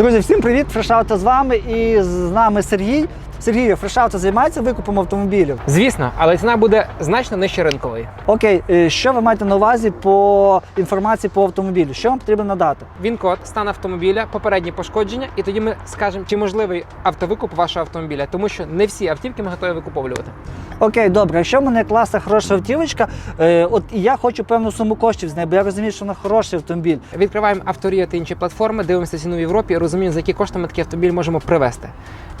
Друзі, всім привіт! Фрешаута з вами і з нами Сергій. Сергій, Фрешауто займається викупом автомобілів. Звісно, але ціна буде значно нижче ринкової. Окей, е, що ви маєте на увазі по інформації по автомобілю? Що вам потрібно надати? Він код, стан автомобіля, попередні пошкодження, і тоді ми скажемо, чи можливий автовикуп вашого автомобіля, тому що не всі автівки ми готові викуповувати. Окей, добре. Якщо в мене класна хороша автівочка, е, от і я хочу певну суму коштів з неї, бо я розумію, що вона хороший автомобіль. Відкриваємо авторія та інші платформи, дивимося ціну в Європі, розуміємо, за які кошти ми такий автомобіль можемо привезти.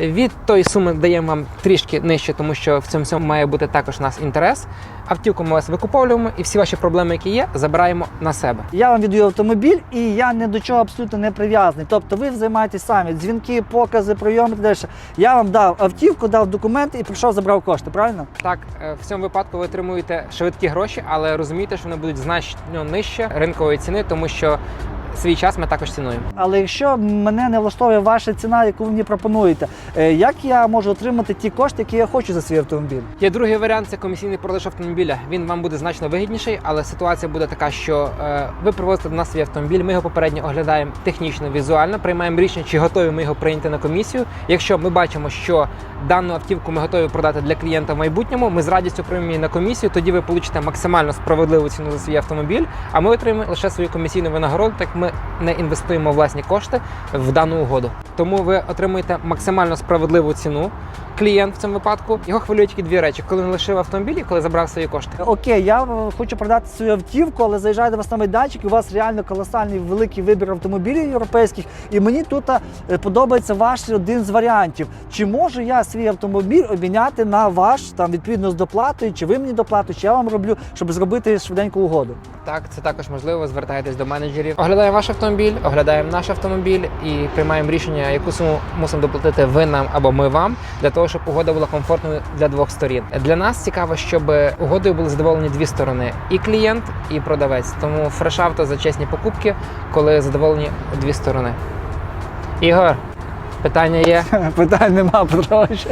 Від тої суми даємо вам трішки нижче, тому що в цьому всьому має бути також у нас інтерес. Автівку ми вас викуповуємо і всі ваші проблеми, які є, забираємо на себе. Я вам віддаю автомобіль, і я ні до чого абсолютно не прив'язаний. Тобто ви займаєтесь самі дзвінки, покази, прийоми і так далі. Я вам дав автівку, дав документи і прийшов, забрав кошти, правильно? Так, е, в цьому випадку ви отримуєте швидкі гроші, але розумієте, що вони будуть значно нижче ринкової ціни, тому що свій час ми також цінуємо. Але якщо мене не влаштовує ваша ціна, яку ви мені пропонуєте, е, як я можу отримати ті кошти, які я хочу за свій автомобіль? Є другий варіант це комісійний продаж автомобіля. Він вам буде значно вигідніший, але ситуація буде така, що е, ви привозите до нас свій автомобіль. Ми його попередньо оглядаємо технічно, візуально, приймаємо рішення, чи готові ми його прийняти на комісію. Якщо ми бачимо, що дану автівку ми готові продати для клієнта в майбутньому, ми з радістю приймемо її на комісію. Тоді ви получите максимально справедливу ціну за свій автомобіль. А ми отримаємо лише свою комісійну винагороду, так ми не інвестуємо власні кошти в дану угоду. Тому ви отримуєте максимально справедливу ціну. Клієнт в цьому випадку його хвилюють тільки дві речі: коли він лишив автомобіль і коли забрав свої кошти. Окей, я е, хочу продати свою автівку, але заїжджаю до вас на майданчик, і у вас реально колосальний великий вибір автомобілів європейських. І мені тут е, подобається ваш один з варіантів. Чи можу я свій автомобіль обміняти на ваш там відповідно з доплатою, чи ви мені доплату, чи я вам роблю, щоб зробити швиденьку угоду? Так, це також можливо. Звертайтесь до менеджерів. Оглядаємо ваш автомобіль, оглядаємо наш автомобіль і приймаємо рішення, яку суму мусимо доплатити ви нам або ми вам, для того, щоб угода була комфортною для двох сторін. Для нас цікаво, щоб угодою були задоволені дві сторони: і клієнт, і продавець. Тому фрешавто за чесні покупки, коли задоволені дві сторони. Ігор, питання є. Питань нема, Петрович.